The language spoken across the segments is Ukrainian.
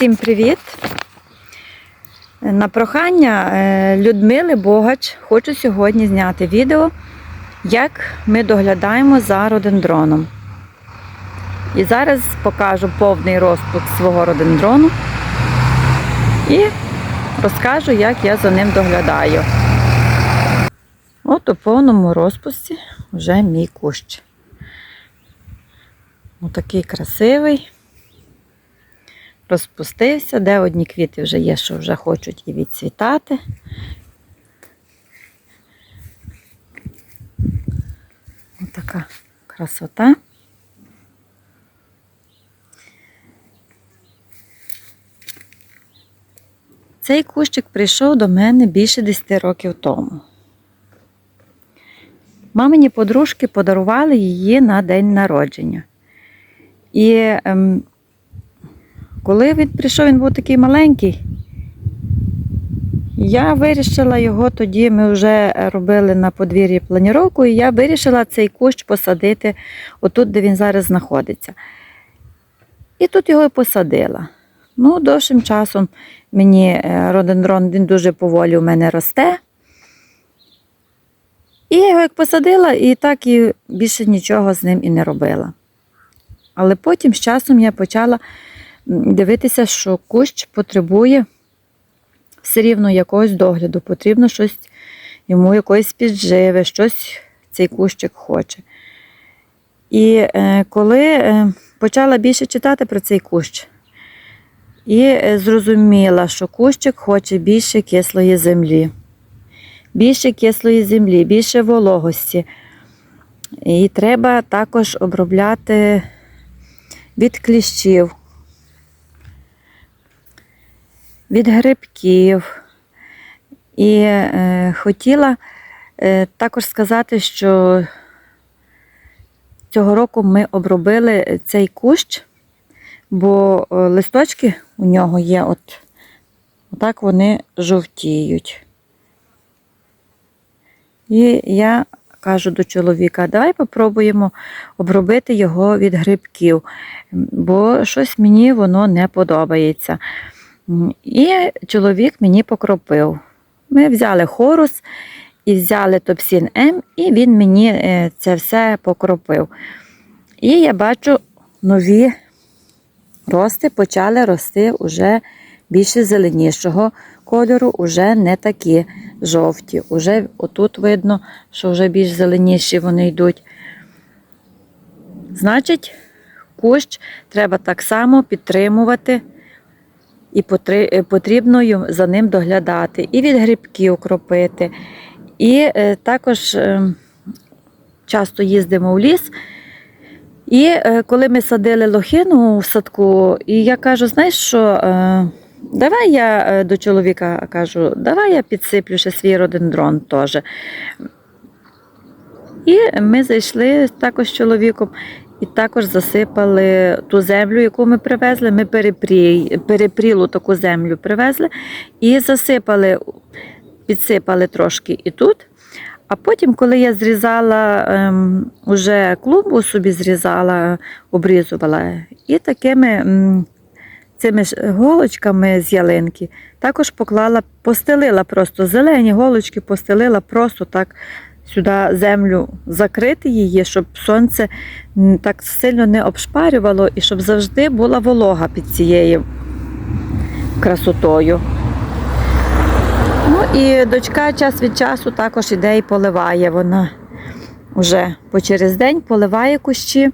Всім привіт! На прохання е, Людмили Богач хочу сьогодні зняти відео, як ми доглядаємо за родендроном. І зараз покажу повний розпуск свого родендрону і розкажу, як я за ним доглядаю. От у повному розпусті вже мій кущ. Отакий красивий розпустився, де одні квіти вже є, що вже хочуть і відцвітати. Отака красота. Цей кущик прийшов до мене більше 10 років тому. Мамині подружки подарували її на день народження. І ем, коли він прийшов, він був такий маленький. Я вирішила його тоді, ми вже робили на подвір'ї планіровку, і я вирішила цей кущ посадити отут, де він зараз знаходиться. І тут його посадила. Ну, довшим часом мені е, родендрон він дуже поволі у мене росте. І я його як посадила, і так і більше нічого з ним і не робила. Але потім з часом я почала дивитися, що кущ потребує все рівно якогось догляду, потрібно щось йому якоїсь підживи, щось цей кущик хоче. І е, коли е, почала більше читати про цей кущ, і е, зрозуміла, що кущик хоче більше кислої землі, більше кислої землі, більше вологості. І треба також обробляти від кліщів, від грибків. І е, хотіла е, також сказати, що цього року ми обробили цей кущ, бо е, листочки у нього є, от отак вони жовтіють. І я кажу до чоловіка, давай попробуємо обробити його від грибків, бо щось мені воно не подобається. І чоловік мені покропив. Ми взяли хорус і взяли топсін М, і він мені е, це все покропив. І я бачу, нові рости почали рости уже більше зеленішого кольору, уже не такі жовті. Уже отут видно, що вже більш зеленіші вони йдуть. Значить, кущ треба так само підтримувати і потрібно за ним доглядати, і від грибків кропити. І е, також е, часто їздимо в ліс. І е, коли ми садили лохину в садку, і я кажу, знаєш що, давай я до чоловіка кажу, давай я підсиплю ще свій родендрон теж. І ми зайшли також з чоловіком і також засипали ту землю, яку ми привезли. Ми перепрі, перепрілу таку землю привезли і засипали, підсипали трошки і тут. А потім, коли я зрізала, ем, уже клумбу собі зрізала, обрізувала, і такими ем, цими ж голочками з ялинки також поклала, постелила просто зелені голочки, постелила просто так сюди землю закрити її, щоб сонце так сильно не обшпарювало і щоб завжди була волога під цією красотою. Ну і дочка час від часу також іде і поливає. Вона вже по через день поливає кущі,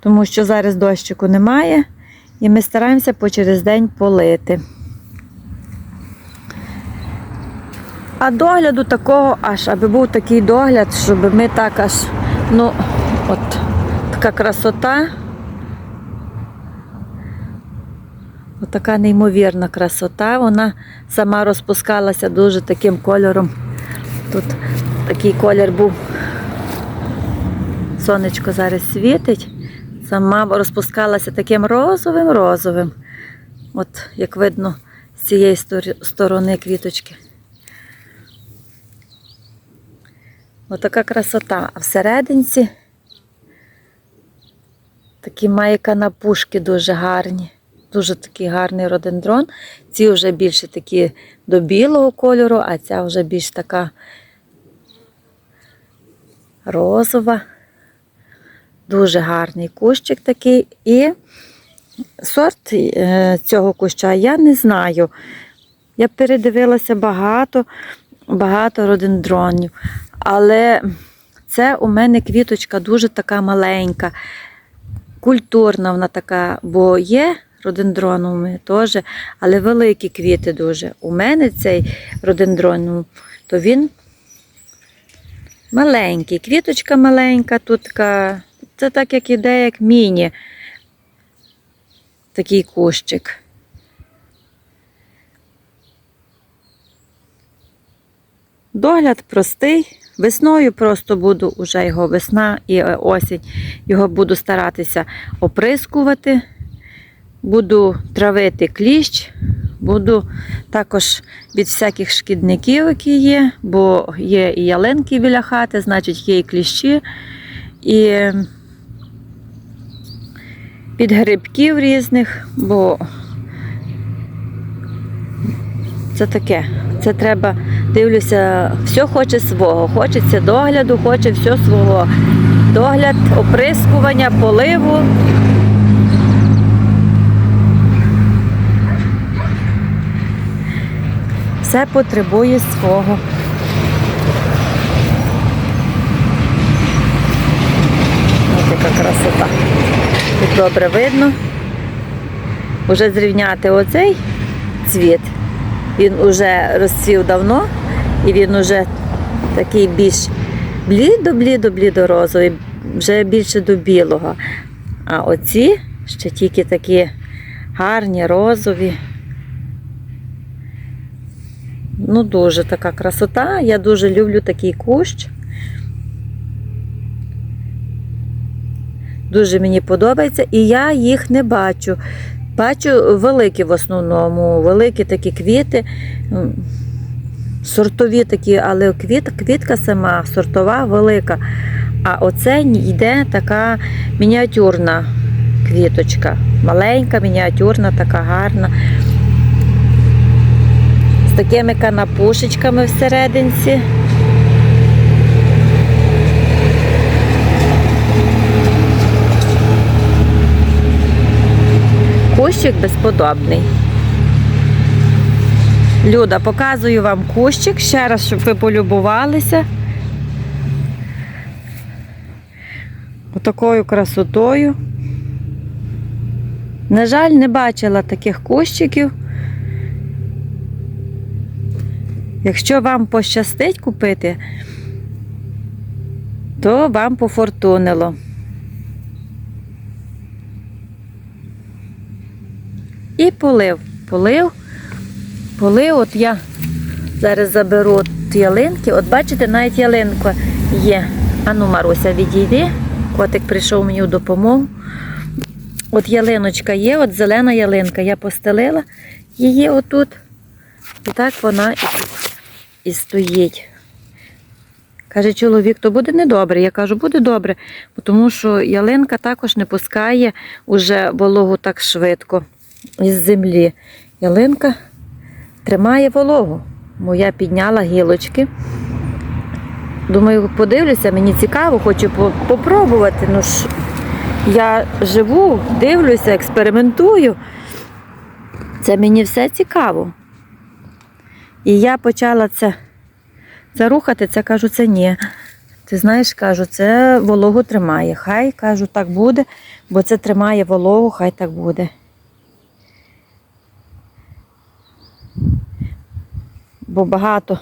тому що зараз дощику немає. І ми стараємося по через день полити. А догляду такого аж, аби був такий догляд, щоб ми так аж, ну, от така красота. От така неймовірна красота. Вона сама розпускалася дуже таким кольором. Тут такий колір був. Сонечко зараз світить. Сама розпускалася таким розовим-розовим. От, як видно, з цієї сторони квіточки. Отака красота. А всерединці такі має канапушки дуже гарні. Дуже такий гарний родендрон. Ці вже більше такі до білого кольору, а ця вже більш така розова. Дуже гарний кущик такий. І сорт е, цього куща я не знаю. Я передивилася багато, багато родендронів. Але це у мене квіточка дуже така маленька, культурна вона така, бо є родендроновими теж, але великі квіти дуже. У мене цей родендрон, то він маленький, квіточка маленька, тут така, це так як іде, як міні. Такий кущик. Догляд простий. Весною просто буду уже його весна і е, осінь. Його буду старатися оприскувати, буду травити кліщ, буду також від всяких шкідників, які є, бо є і ялинки біля хати, значить є і кліщі, і від грибків різних, бо це таке. Це треба, дивлюся, все хоче свого. Хочеться догляду, хоче все свого. Догляд, оприскування, поливу. Все потребує свого. Ось яка красота. Тут добре видно. Уже зрівняти оцей цвіт. Він уже розцвів давно і він уже такий більш блідо-блідо-блідо розовий, вже більше до білого. А оці ще тільки такі гарні, розові. Ну, дуже така красота. Я дуже люблю такий кущ. Дуже мені подобається, і я їх не бачу. Бачу великі в основному, великі такі квіти, сортові такі, але квіт, квітка сама сортова велика. А оце йде така мініатюрна квіточка. Маленька, мініатюрна, така гарна. З такими канапушечками всерединці. Кущик безподобний. Люда, показую вам кущик ще раз, щоб ви полюбувалися. Отакою красотою. На жаль, не бачила таких кущиків. Якщо вам пощастить купити, то вам пофортунило. І полив. Полив. Полив, от я зараз заберу от ялинки. От бачите, навіть ялинка є. Ану, Маруся, відійди. Котик прийшов мені в допомогу. От ялиночка є, от зелена ялинка. Я постелила її отут. І так вона і, стоїть. Каже чоловік, то буде недобре. Я кажу, буде добре, тому що ялинка також не пускає уже вологу так швидко із землі. Ялинка тримає вологу. Бо я підняла гілочки. Думаю, подивлюся, мені цікаво, хочу по- попробувати. Ну ж, я живу, дивлюся, експериментую. Це мені все цікаво. І я почала це, це рухати, це кажу, це ні. Ти знаєш, кажу, це вологу тримає. Хай кажу, так буде, бо це тримає вологу, хай так буде. Бо багато,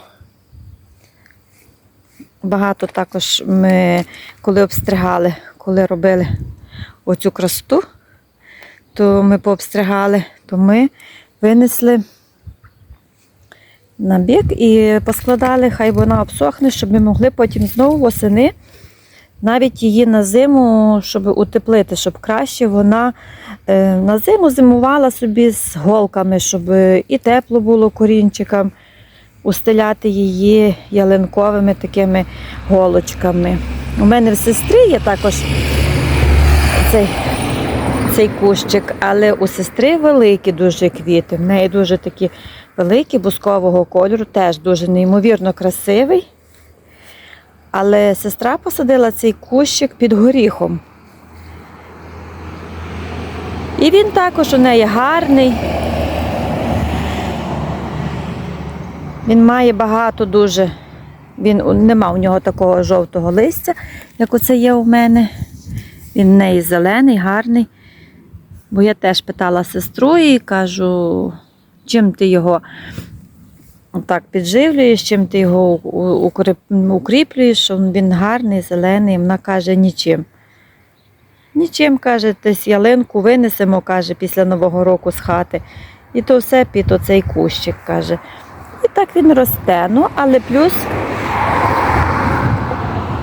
багато також ми, коли обстригали, коли робили оцю красоту, то ми пообстригали, то ми винесли на бік і поскладали, хай вона обсохне, щоб ми могли потім знову восени навіть її на зиму, щоб утеплити, щоб краще вона е, на зиму зимувала собі з голками, щоб і тепло було корінчикам, устеляти її ялинковими такими голочками. У мене в сестри є також цей, цей кущик, але у сестри великі дуже квіти. В неї дуже такі великі, бускового кольору, теж дуже неймовірно красивий. Але сестра посадила цей кущик під горіхом. І він також у неї гарний. Він має багато дуже. Він нема у нього такого жовтого листя, як оце є у мене. Він в неї зелений, гарний. Бо я теж питала сестру і кажу, чим ти його так підживлюєш, чим ти його укріплюєш, що він гарний, зелений. Вона каже, нічим. Нічим, каже, десь ялинку винесемо, каже, після Нового року з хати. І то все під оцей кущик, каже. Так він росте. Ну, але плюс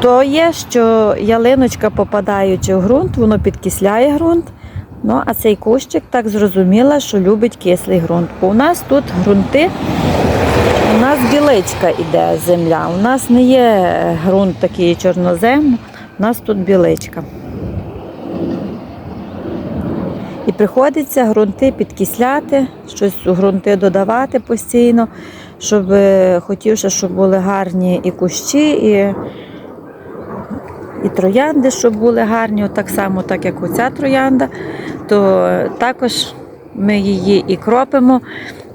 то є, що ялиночка, попадаючи в ґрунт, воно підкисляє ґрунт. Ну, а цей кущик так зрозуміла, що любить кислий ґрунт. Бо у нас тут ґрунти, у нас біличка іде земля. У нас не є ґрунт такий чорнозем, у нас тут біличка. І приходиться ґрунти підкисляти, щось у ґрунти додавати постійно, щоб е, хотівши, щоб були гарні і кущі, і, і троянди, щоб були гарні, так само, так як оця троянда, то також ми її і кропимо,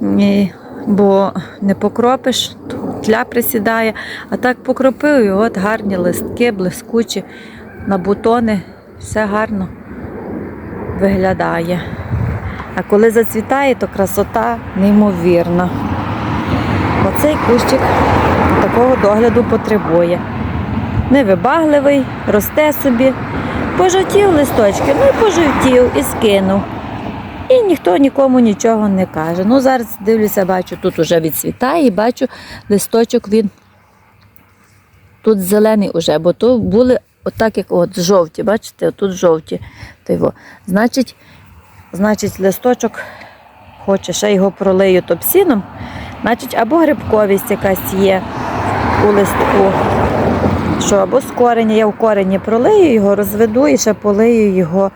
і, бо не покропиш, тля присідає. А так покропив, і от гарні листки, блискучі, на бутони, все гарно виглядає. А коли зацвітає, то красота неймовірна. Оцей кущик такого догляду потребує. Невибагливий, росте собі. Пожовтів листочки, ну і пожовтів і скинув. І ніхто нікому нічого не каже. Ну, зараз дивлюся, бачу, тут уже відцвітає і бачу листочок він тут зелений уже, бо то були отак, як от жовті, бачите, тут жовті. Значить, значить, листочок хоче, ще його пролию топсіном, значить, або грибковість якась є у листку. Що або з кореня, я в корені пролию його, розведу і ще полию його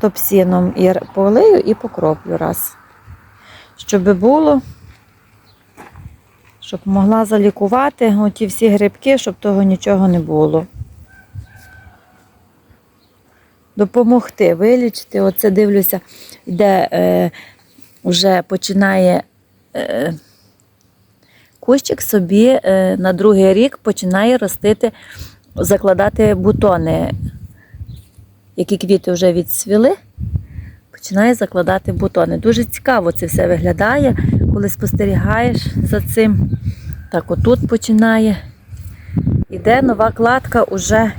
топсіном. І полию і покроплю раз. Щоб було, щоб могла залікувати оті всі грибки, щоб того нічого не було. Допомогти вилічити. Оце дивлюся, де е, вже починає е, кущик собі е, на другий рік починає ростити, закладати бутони, які квіти вже відцвіли, починає закладати бутони. Дуже цікаво це все виглядає, коли спостерігаєш за цим. Так, отут починає. Іде нова кладка уже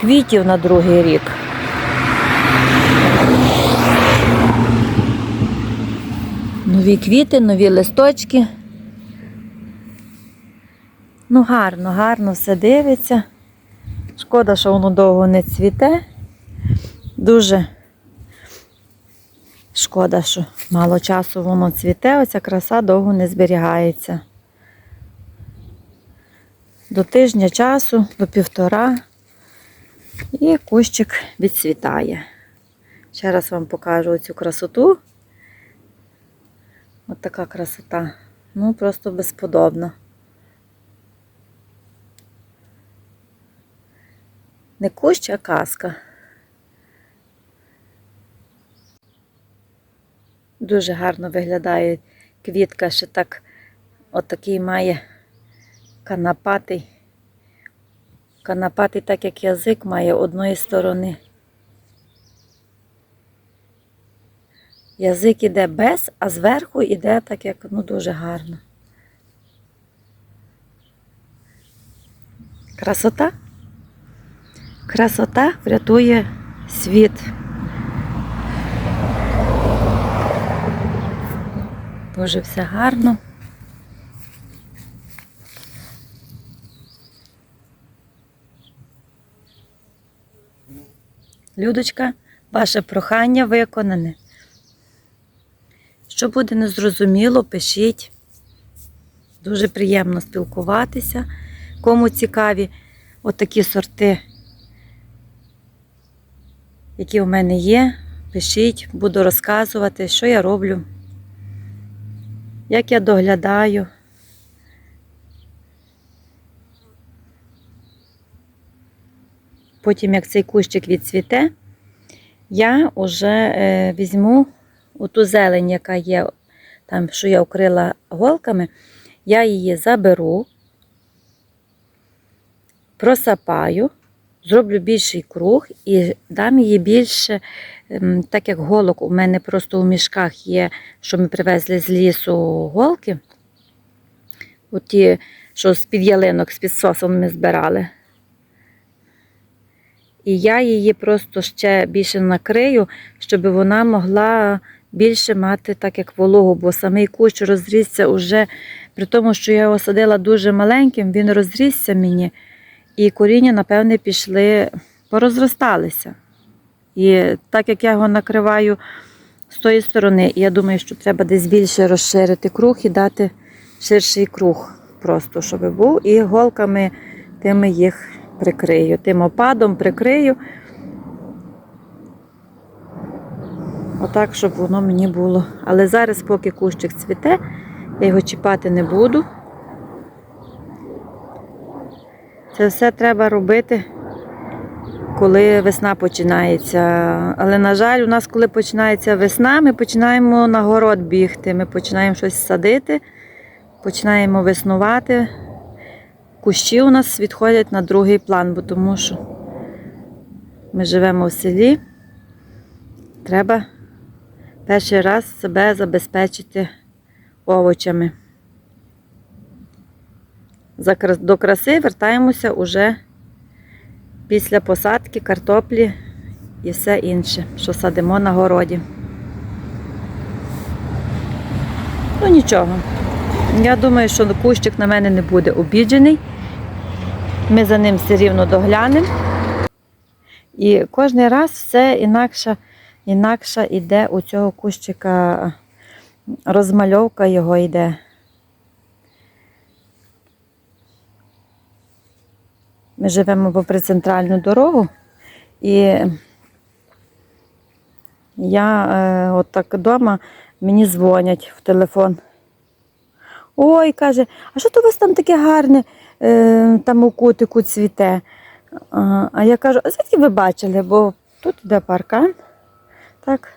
квітів на другий рік. Нові квіти, нові листочки. Ну, гарно, гарно все дивиться. Шкода, що воно довго не цвіте. Дуже шкода, що мало часу воно цвіте, оця краса довго не зберігається. До тижня часу, до півтора, і кущик відцвітає. Ще раз вам покажу цю красоту. От така красота. Ну, просто безподобна. Не кущ, а казка. Дуже гарно виглядає квітка, ще так отакий має канапатий. Канапатий, так як язик має одної сторони. Язик іде без, а зверху іде так, як ну, дуже гарно. Красота? Красота врятує світ. Дуже все гарно. Людочка, ваше прохання виконане. Що буде незрозуміло, пишіть. Дуже приємно спілкуватися. Кому цікаві отакі сорти, які у мене є, Пишіть, буду розказувати, що я роблю, як я доглядаю. Потім, як цей кущик відцвіте, я вже е, візьму оту зелень, яка є, там, що я укрила голками, я її заберу, просапаю, зроблю більший круг і дам її більше, ем, так як голок у мене просто у мішках є, що ми привезли з лісу голки. Оті, що з-під ялинок, з-під сосом ми збирали. І я її просто ще більше накрию, щоб вона могла більше мати так як вологу, бо самий кущ розрісся уже, при тому, що я його садила дуже маленьким, він розрісся мені, і коріння, напевне, пішли, порозросталися. І так як я його накриваю з тої сторони, я думаю, що треба десь більше розширити круг і дати ширший круг, просто щоб був, і голками тими їх прикрию. Тим опадом прикрию. Отак, щоб воно мені було. Але зараз, поки кущик цвіте, я його чіпати не буду. Це все треба робити, коли весна починається. Але, на жаль, у нас, коли починається весна, ми починаємо на город бігти, ми починаємо щось садити, починаємо веснувати. Кущі у нас відходять на другий план, бо тому що ми живемо в селі. Треба перший раз себе забезпечити овочами. До краси вертаємося уже після посадки картоплі і все інше, що садимо на городі. Ну нічого. Я думаю, що кущик на мене не буде обіджений. Ми за ним все рівно доглянемо. І кожен раз все інакше, інакше йде у цього кущика розмальовка його йде. Ми живемо попри центральну дорогу, і я е, от так вдома мені дзвонять в телефон. Ой, каже, а що то у вас там таке гарне е, там у кутику цвіте? А, я кажу, а звідки ви бачили? Бо тут іде паркан. Так.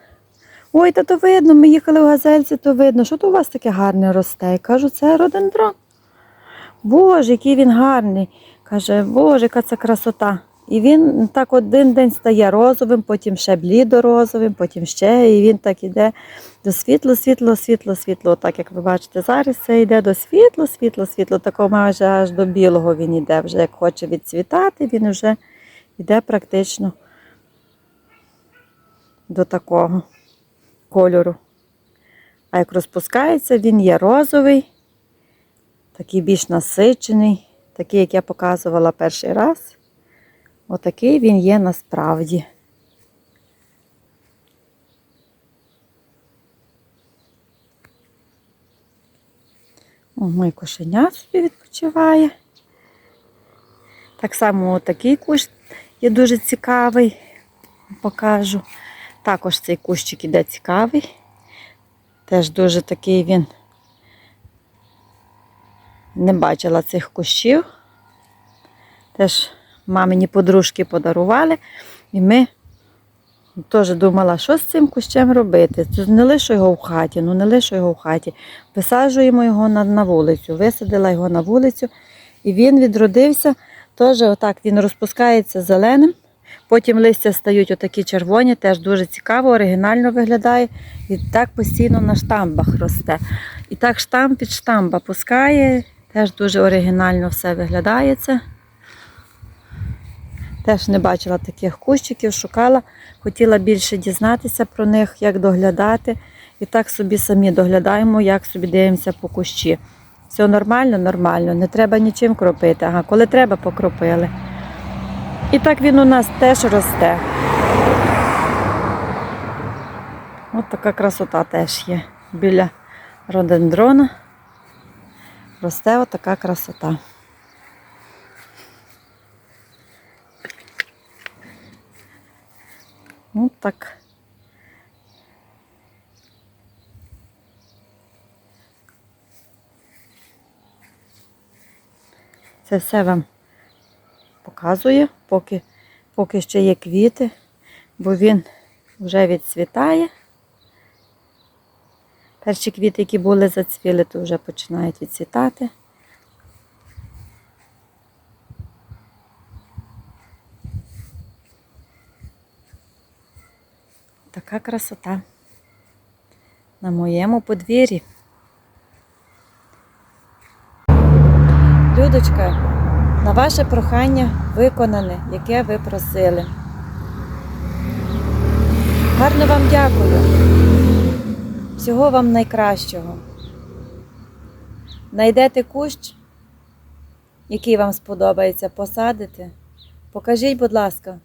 Ой, та то видно, ми їхали в газельці, то видно, що то у вас таке гарне росте. Я кажу, це родендрон. Боже, який він гарний. Каже, Боже, яка це красота. І він так один день стає розовим, потім ще блідо-розовим, потім ще, і він так іде до світло, світло, світло, світло. Так як ви бачите, зараз це йде до світло, світло, світло. Такого майже аж до білого він йде. Вже як хоче відцвітати, він вже йде практично до такого кольору. А як розпускається, він є розовий, такий більш насичений, такий, як я показувала перший раз. Отакий він є насправді. О, моє кошеня собі відпочиває. Так само такий кущ є дуже цікавий, покажу. Також цей кущик іде цікавий. Теж дуже такий він. Не бачила цих кущів. Теж мамині подружки подарували. І ми теж думала, що з цим кущем робити. Це не лише його в хаті, ну не лише його в хаті. Висаджуємо його на, на вулицю. Висадила його на вулицю. І він відродився. Теж отак він розпускається зеленим. Потім листя стають отакі червоні, теж дуже цікаво, оригінально виглядає. І так постійно на штамбах росте. І так штамп під штамба пускає, теж дуже оригінально все виглядає. Теж не бачила таких кущиків, шукала, хотіла більше дізнатися про них, як доглядати. І так собі самі доглядаємо, як собі дивимося по кущі. Все нормально, нормально, не треба нічим кропити. Ага, коли треба, покропили. І так він у нас теж росте. От така красота теж є. Біля родендрона росте отака красота. Ось так. Це все вам показую, поки, поки ще є квіти, бо він вже відцвітає. Перші квіти, які були зацвіли, то вже починають відцвітати. Така красота на моєму подвір'ї. Людочка, на ваше прохання виконане, яке ви просили. Гарно вам дякую. Всього вам найкращого. Найдете кущ, який вам сподобається, посадите. Покажіть, будь ласка.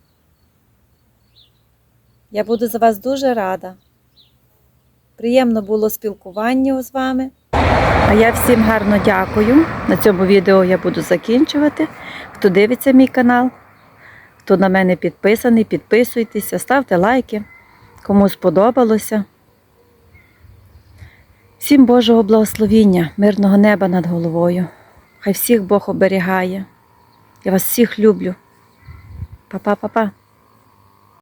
Я буду за вас дуже рада. Приємно було спілкування з вами. А я всім гарно дякую. На цьому відео я буду закінчувати. Хто дивиться мій канал, хто на мене підписаний, підписуйтеся, ставте лайки, кому сподобалося. Всім Божого благословіння, мирного неба над головою. Хай всіх Бог оберігає. Я вас всіх люблю. Па-па-па-па.